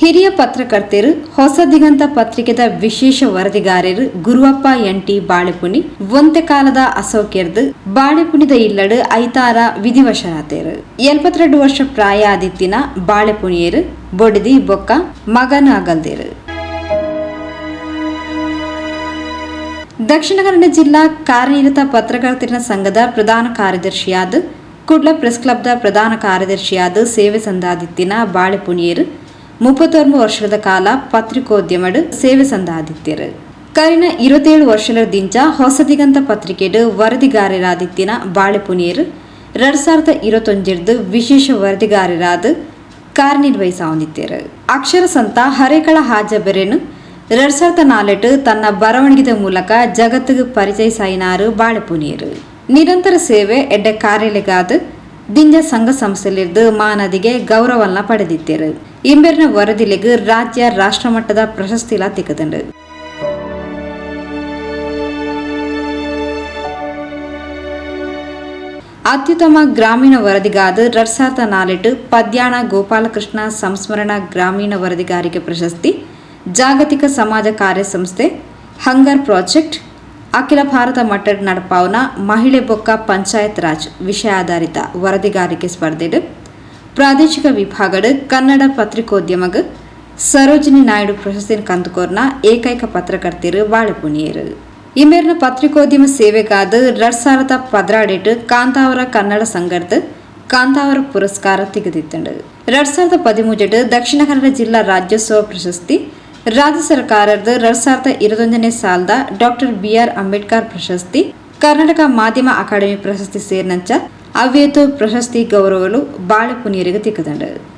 ಹಿರಿಯ ಪತ್ರಕರ್ತರು, ಹೊಸ ದಿಗಂತ ಪತ್ರಿಕೆದ ವಿಶೇಷ ವರದಿಗಾರರು ಗುರುವಪ್ಪ ಎಂಟಿ ಬಾಳೆಪುಣಿ ಒಂತೆ ಕಾಲದ ಅಸೌಖ್ಯರ್ದು ಬಾಳೆಪುಣಿದ ಇಲ್ಲಡು ಐತಾರ ವಿಧಿವಶರಾತೇರು. ಎಲ್ಪತ್ತೆರಡು ವರ್ಷ ಪ್ರಾಯ ಆದಿತ್ತಿನ ಬಾಳೆಪುಣಿಯರು ಬೊಡಿದಿ ಬೊಕ್ಕ ಮಗನ ಅಗಲ್ದೇರು ದಕ್ಷಿಣ ಕನ್ನಡ ಜಿಲ್ಲಾ ಕಾರ್ಯನಿರತ ಪತ್ರಕರ್ತರ ಸಂಘದ ಪ್ರಧಾನ ಕಾರ್ಯದರ್ಶಿಯಾದ ಕುಡ್ಲ ಪ್ರೆಸ್ ಕ್ಲಬ್ದ ಪ್ರಧಾನ ಕಾರ್ಯದರ್ಶಿಯಾದ ಸೇವೆ ಸಂದಾದಿತ್ತಿನ ಬಾಳೆಪುಣಿಯರು മുപ്പത്തൊൻപത് ವರ್ಷದ ಕಾಲ ಪತ್ರಿಕೋದ್ಯಮ ಸೇವೆ സന്ധാദിത്യർ ಕರಿನ ಇರುತ್ತೇಳು ವರ್ಷದ ದಿಂಚ ಹೊಸದಿಗಂತ ಪತ್ರಿಕೆಡು ವರದಿಗಾರರಾದಿತ್ತಿನ ಬಾಳೆ ಪುನೀರ್ ಎರಡ್ ಸಾವಿರದ ವಿಶೇಷ ವರದಿಗಾರರಾದ ಕಾರ್ಯನಿರ್ವಹಿಸಿದ್ದಾರೆ ಅಕ್ಷರ ಸಂತ ಹರೇಕಳ ಹಾಜಬೆರೆನು ಎರಡ್ ಸಾವಿರದ ನಾಲ್ಕು ತನ್ನ ಬರವಣಿಗೆದ ಮೂಲಕ ಜಗತ್ತಿಗೆ ಪರಿಚಯಸಾಯಿನಾರು ಬಾಳೆ ಪುನೀರ್ ನಿರಂತರ ಸೇವೆ ಎಡ್ಡೆ ಕಾರ್ಯಾಲಯಗಾದ ದಿಂಜ ಸಂಘ ಸಂಸ್ಥೆಲಿದ್ದು ಮಾನದಿಗೆ ಗೌರವನ್ನ ಪಡೆದಿದ್ದರು ಇಂಬೆರ್ನ ವರದಿಲೆಗ್ ರಾಜ್ಯ ರಾಷ್ಟ್ರಮಟ್ಟದ ಪ್ರಶಸ್ತಿಲ തിക്കുന്നുണ്ട് ಅತ್ಯುತ್ತಮ ಗ್ರಾಮೀಣ ವರದಿಗಾದ ಎರಡ್ ನಾಲೆಟ್ ಪದ್ಯಾಣ ಗೋಪಾಲಕೃಷ್ಣ ಸಂಸ್ಮರಣ ಗ್ರಾಮೀಣ ವರದಿಗಾರಿಕೆ ಪ್ರಶಸ್ತಿ, ಜಾಗತಿಕ ಸಮಾಜ ಕಾರ್ಯಸಂಸ್ಥೆ, ಹಂಗರ್ ಪ್ರಾಜೆಕ್ಟ್, ಅಖಿಲ ಭಾರತ ಮಟ್ಟದ ನಡಪಾವನ ಮಹಿಳೆ ಬೊಕ್ಕ ಪಂಚಾಯತ್ ರಾಜ್ ವಿಷಯ ಆಧಾರಿತ ವರದಿಗಾರಿಕೆ ಸ್ಪರ್ಧೆಡು. ಪ್ರಾದೇಶಿಕ ವಿಭಾಗದ ಕನ್ನಡ ಪತ್ರಿಕೋದ್ಯಮಗ ಸರೋಜಿನಿ ನಾಯ್ಡು ಪ್ರಶಸ್ತಿ ಕಂದುಕೋರ್ನ ಏಕೈಕ ಪತ್ರಕರ್ತಿರು ಬಾಳೆಪುಣಿಯರು. ಇಮೇರ್ನ ಪತ್ರಿಕೋದ್ಯಮ ಸೇವೆಗಾದ ಎರಡ್ ಸಾವಿರದ ಪದ್ರಾಡೆಟ್ ಕಾಂತಾವರ ಕನ್ನಡ ಸಂಘದ ಕಾಂತಾವರ ಪುರಸ್ಕಾರ ತೆಗೆದಿತ್ತಂಡು. ಎರಡ್ ಸಾವಿರದ ಪದಿಮೂಜೆಟ್ ದಕ್ಷಿಣ ಕನ್ನಡ ಜಿಲ್ಲಾ ರಾಜ್ಯೋತ್ಸವ ಪ್ರಶಸ್ತಿ ರಾಜ್ಯ ಸರ್ಕಾರದ ಎರಡ್ ಸಾವಿರದ ಇರದೊಂದನೇ ಸಾಲದ ಡಾಕ್ಟರ್ ಬಿ ಆರ್ ಅಂಬೇಡ್ಕರ್ ಪ್ರಶಸ್ತಿ, ಕರ್ನಾಟಕ ಮಾಧ್ಯಮ ಅಕಾಡೆಮಿ ಪ್ರಶಸ್ತಿ ಸೇರಿನಂಚ ಅವ್ಯೇತು ಪ್ರಶಸ್ತಿ ಗೌರವಗಳು ಬಾಳೆಪುನಿಯರಿಗೆ ತಿಕ್ಕದಂಡು